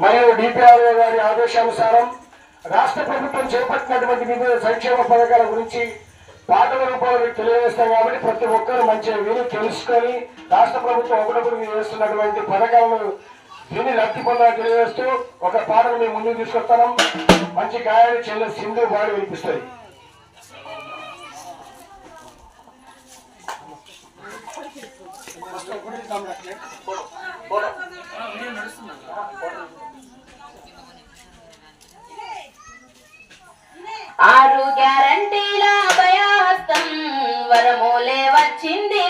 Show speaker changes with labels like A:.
A: మరియు డిపిఆర్ఓ గారి ఆదేశానుసారం రాష్ట్ర ప్రభుత్వం చేపట్టినటువంటి వివిధ సంక్షేమ పథకాల గురించి పాటల రూపంలో మీకు తెలియజేస్తాం కాబట్టి ప్రతి ఒక్కరు మంచిగా విని తెలుసుకొని రాష్ట్ర ప్రభుత్వం ఒకటొకటి చేస్తున్నటువంటి పథకాలను విని లబ్ధి పొందాలని తెలియజేస్తూ ఒక పాటను మేము ముందుకు తీసుకొస్తాం మంచి గాయాలు చెల్లె సింధు బాడి వినిపిస్తుంది.
B: వరములే వచ్చింది.